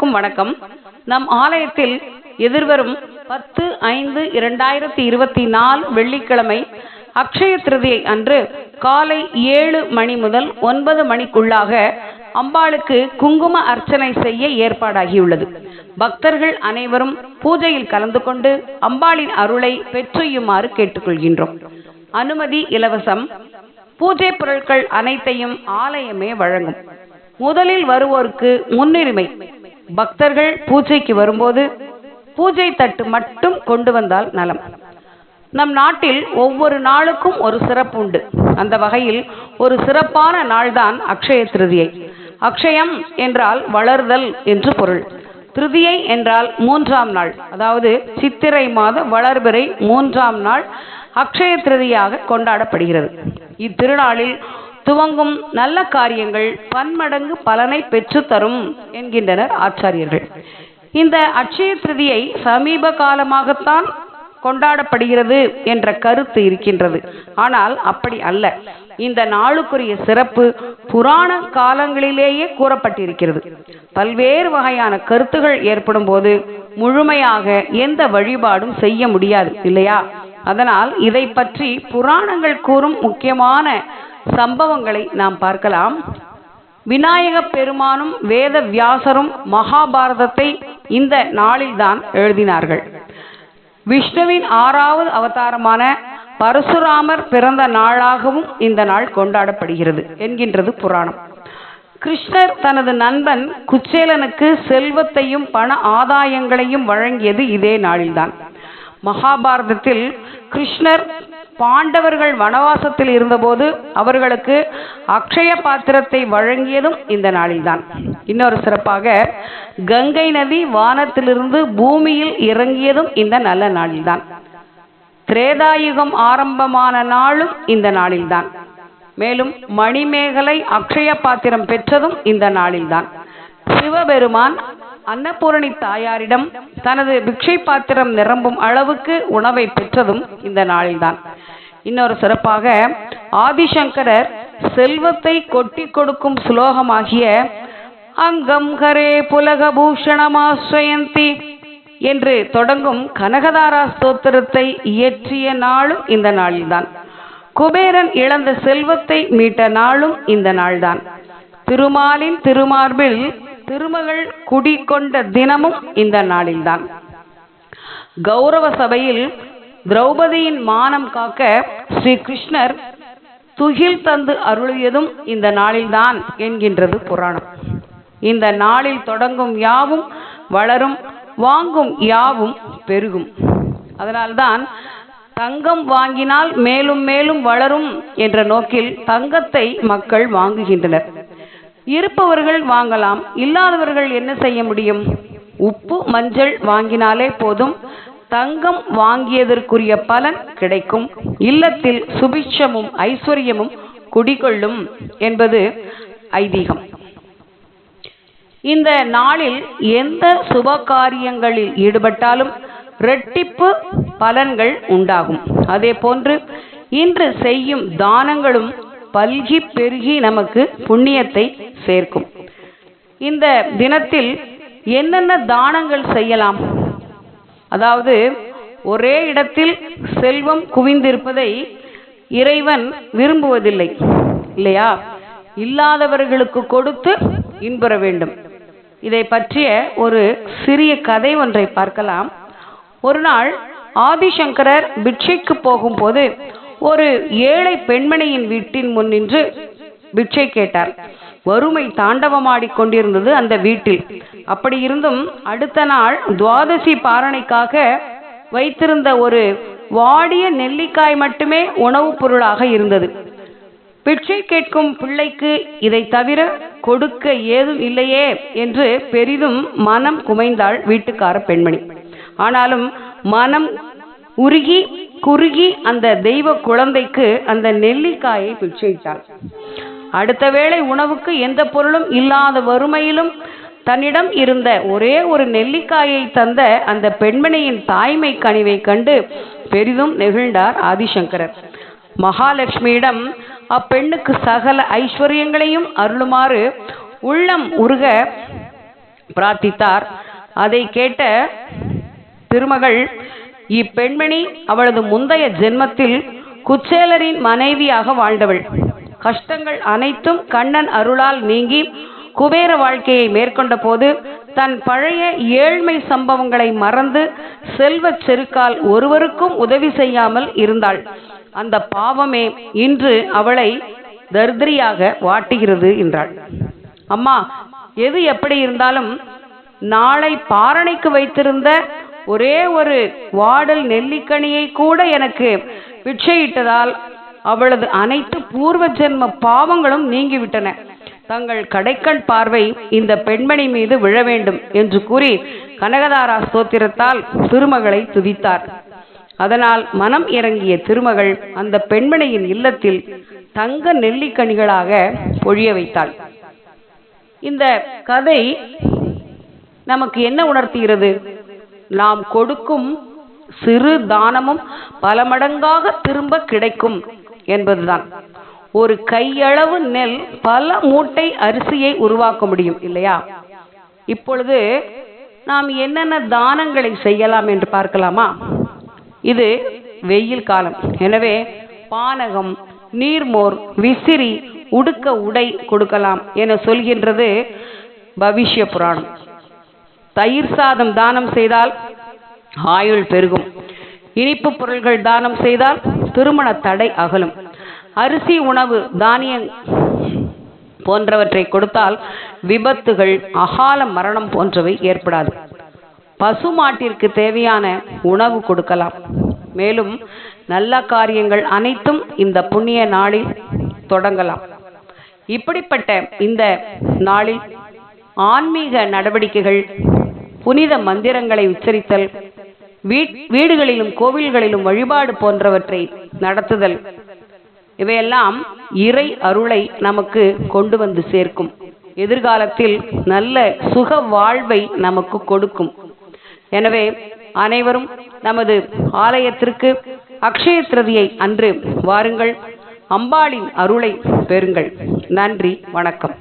அனைவருக்கும் வணக்கம். நம் ஆலயத்தில் எதிர்வரும் பத்து ஐந்து இரண்டாயிரத்தி இருபத்தி நாலு வெள்ளிக்கிழமை அக்ஷய திருதியை அன்று காலை ஏழு மணி முதல் ஒன்பது மணிக்குள்ளாக அம்பாளுக்கு குங்கும அர்ச்சனை செய்ய ஏற்பாடாகியுள்ளது. பக்தர்கள் அனைவரும் பூஜையில் கலந்து கொண்டு அம்பாளின் அருளை பெற்றுயுமாறு கேட்டுக்கொள்கின்றோம். அனுமதி இலவசம். பூஜை பொருட்கள் அனைத்தையும் ஆலயமே வழங்கும். முதலில் வருவோருக்கு முன்னுரிமை. பக்தர்கள் பூஜைக்கு வரும்போது பூஜை தட்டு மட்டும் கொண்டு வந்தால் நலம். நம் நாட்டில் ஒவ்வொரு நாளுக்கும் ஒரு சிறப்பு உண்டு. அந்த வகையில் ஒரு சிறப்பான நாள்தான் அக்ஷய திருதியை. அக்ஷயம் என்றால் வளர்தல் என்று பொருள். திருதியை என்றால் மூன்றாம் நாள் அதாவது சித்திரை மாத வளர்பிறை மூன்றாம் நாள் அக்ஷய திருதியாக கொண்டாடப்படுகிறது. இத்திருநாளில் துவங்கும் நல்ல காரியங்கள் பன்மடங்கு பலனை பெற்று தரும் என்கின்றனர் ஆச்சாரியர்கள். இந்த அட்சய திருதியை சமீப காலமாகத்தான் கொண்டாடப்படுகிறது என்ற கருத்து இருக்கின்றது. ஆனால் அப்படி அல்ல. இந்த நாளுக்குரிய சிறப்பு புராண காலங்களிலேயே கூறப்பட்டிருக்கிறது. பல்வேறு வகையான கருத்துகள் ஏற்படும் போது முழுமையாக எந்த வழிபாடும் செய்ய முடியாது இல்லையா? அதனால் இதை பற்றி புராணங்கள் கூறும் முக்கியமான சம்பவங்களை நாம் பார்க்கலாம். விநாயக பெருமானும் வேத வியாசரும் மகாபாரதத்தை இந்த நாளில்தான் எழுதினார்கள். விஷ்ணுவின் ஆறாவது அவதாரமான பரசுராமர் பிறந்த நாளாகவும் இந்த நாள் கொண்டாடப்படுகிறது என்கின்றது புராணம். கிருஷ்ணர் தனது நண்பன் குச்சேலனுக்கு செல்வத்தையும் பண ஆதாயங்களையும் வழங்கியது இதே நாளில்தான். மகாபாரதத்தில் கிருஷ்ணர் பாண்டவர்கள் வனவாசத்தில் இருந்தபோது அவர்களுக்கு அக்ஷய பாத்திரத்தை வழங்கியதும் இந்த நாளில்தான். இன்னொரு சிறப்பாக கங்கை நதி வானத்திலிருந்து பூமியில் இறங்கியதும் இந்த நல்ல நாளில்தான். திரேதாயுகம் ஆரம்பமான நாளும் இந்த நாளில்தான். மேலும் மணிமேகலை அக்ஷய பாத்திரம் பெற்றதும் இந்த நாளில்தான். சிவபெருமான் அன்னபூரணி தாயாரிடம் தனது பிக்ஷை பாத்திரம் நிரம்பும் அளவுக்கு உணவை பெற்றதும் இந்த நாளில்தான். இன்னொரு சிறப்பாக ஆதிசங்கரர் செல்வத்தை கொட்டி கொடுக்கும் சுலோகமாகிய அங்கம் ஹரே புலகபூஷணமாஸ்வயந்தி என்று தொடங்கும் கனகதாரா ஸ்தோத்திரத்தை இயற்றிய நாளும் இந்த நாளில்தான். குபேரன் இழந்த செல்வத்தை மீட்ட நாளும் இந்த நாள்தான். திருமாலின் திருமார்பில் திருமகள் குடிகொண்ட தினமும் இந்த நாளில்தான். கௌரவ சபையில் திரௌபதியின் மானம் காக்க ஸ்ரீ கிருஷ்ணர் துகில் தந்து அருளியதும் இந்த நாளில்தான் என்கின்றது புராணம். இந்த நாளில் தொடங்கும் யாவும் வளரும் வாங்கும் யாவும் பெருகும். அதனால்தான் தங்கம் வாங்கினால் மேலும் மேலும் வளரும் என்ற நோக்கில் தங்கத்தை மக்கள் வாங்குகின்றனர். இருப்பவர்கள் வாங்கலாம் இல்லாதவர்கள் என்ன செய்ய முடியும்? உப்பு மஞ்சள் வாங்கினாலே போதும் தங்கம் வாங்கியதற்குரிய பலன் கிடைக்கும். இல்லத்தில் சுபிட்சமும் ஐஸ்வர்யமும் குடிகொள்ளும் என்பது ஐதீகம். இந்த நாளில் எந்த சுப காரியங்களில் ஈடுபட்டாலும் இரட்டிப்பு பலன்கள் உண்டாகும். அதே போன்று இன்று செய்யும் தானங்களும் பல்கி பெருகி நமக்கு புண்ணியத்தை சேர்க்கும். இந்த தினத்தில் என்னென்ன தானங்கள் செய்யலாம்? அதாவது ஒரே இடத்தில் செல்வம் குவிந்திருப்பதை இறைவன் விரும்புவதில்லை இல்லையா? இல்லாதவர்களுக்கு கொடுத்து இன்புற வேண்டும். இதை பற்றிய ஒரு சிறிய கதை ஒன்றை பார்க்கலாம். ஒரு நாள் ஆதிசங்கரர் பிட்சைக்கு போகும்போது ஒரு ஏழை பெண்மணியின் வீட்டின் முன் நின்று பிட்சை கேட்டார். வறுமை தாண்டவமாடிக் கொண்டிருந்தது அந்த வீட்டில். அப்படி இருந்தும் அடுத்த நாள் துவாதசி பாரணைக்காக வைத்திருந்த ஒரு வாடிய நெல்லிக்காய் மட்டுமே உணவுப் பொருளாக இருந்தது. பிச்சை கேட்கும் பிள்ளைக்கு இதை தவிர கொடுக்க ஏதும் இல்லையே என்று பெரிதும் மனம் குமைந்தாள் வீட்டுக்கார பெண்மணி. ஆனாலும் மனம் உருகி குறுகி அந்த தெய்வ குழந்தைக்கு அந்த நெல்லிக்காயை பிச்சையிட்டாள். அடுத்த வேளை உணவுக்கு எந்த பொருளும் இல்லாத வறுமையிலும் தன்னிடம் இருந்த ஒரே ஒரு நெல்லிக்காயை தந்த அந்த பெண்மணியின் தாய்மை கனிவை கண்டு பெரிதும் நெகிழ்ந்தார் ஆதிசங்கரர். மகாலட்சுமியிடம் அப்பெண்ணுக்கு சகல ஐஸ்வர்யங்களையும் அருளுமாறு உள்ளம் உருக பிரார்த்தித்தார். அதை கேட்ட திருமகள் இப்பெண்மணி அவளது முந்தைய ஜென்மத்தில் குச்சேலரின் மனைவியாக வாழ்ந்தவள். கஷ்டங்கள் அனைத்தும் கண்ணன் அருளால் நீங்கி குபேர வாழ்க்கையை மேற்கொண்ட போது தன் பழைய ஏழ்மை சம்பவங்களை மறந்து செல்வச் செருக்கால் ஒருவருக்கும் உதவி செய்யாமல் இருந்தாள். அந்த பாவமே இன்று அவளை தர்திரியாக வாட்டுகிறது என்றாள். அம்மா எது எப்படி இருந்தாலும் நாளை பாரணைக்கு வைத்திருந்த ஒரே ஒரு வாடல் நெல்லிக்கனியை கூட எனக்கு பிச்சையிட்டதால் அவளது அனைத்து பூர்வ ஜென்ம பாவங்களும் நீங்கிவிட்டன. தங்கள் கடைக்கண் பார்வை இந்த பெண்மணி மீது விழ வேண்டும் என்று கூறி கனகதாரா ஸ்தோத்திரத்தால் திருமகளை துதித்தார். அதனால் மனம் இறங்கிய திருமகள் அந்த பெண்மணியின் இல்லத்தில் தங்க நெல்லிக்கனிகளாக பொழிய வைத்தாள். இந்த கதை நமக்கு என்ன உணர்த்துகிறது? நாம் கொடுக்கும் சிறு தானமும் பல மடங்காக திரும்ப கிடைக்கும். என்பதுதான். ஒரு கையளவு நெல் பல மூட்டை அரிசியை உருவாக்க முடியும் இல்லையா? இப்பொழுது நாம் என்னென்ன தானங்களை செய்யலாம் என்று பார்க்கலாமா? இது வெயில் காலம். எனவே பானகம் நீர்மோர் விசிறி உடுக்க உடை கொடுக்கலாம் என சொல்கின்றது பவிஷ்ய புராணம். தயிர் சாதம் தானம் செய்தால் ஆயுள் பெருகும். இனிப்பு பொருள்கள் தானம் செய்தால் திருமண தடை அகலும். அரிசி உணவு தானியம் போன்றவற்றை கொடுத்தால் விபத்துகள் அகால மரணம் போன்றவை ஏற்படாது. பசுமாட்டிற்கு தேவையான உணவு கொடுக்கலாம். மேலும் நல்ல காரியங்கள் அனைத்தும் இந்த புண்ணிய நாளில் தொடங்கலாம். இப்படிப்பட்ட இந்த நாளில் ஆன்மீக நடவடிக்கைகள் புனித மந்திரங்களை உச்சரித்தல் வீடுகளிலும் கோவில்களிலும் வழிபாடு போன்றவற்றை நடத்துதல். இவையெல்லாம் இறை அருளை நமக்கு கொண்டு வந்து சேர்க்கும். எதிர்காலத்தில் நல்ல சுக வாழ்வை நமக்கு கொடுக்கும். எனவே அனைவரும் நமது ஆலயத்திற்கு அக்ஷய திருதியை அன்று வாருங்கள். அம்பாளின் அருளை பெறுங்கள். நன்றி வணக்கம்.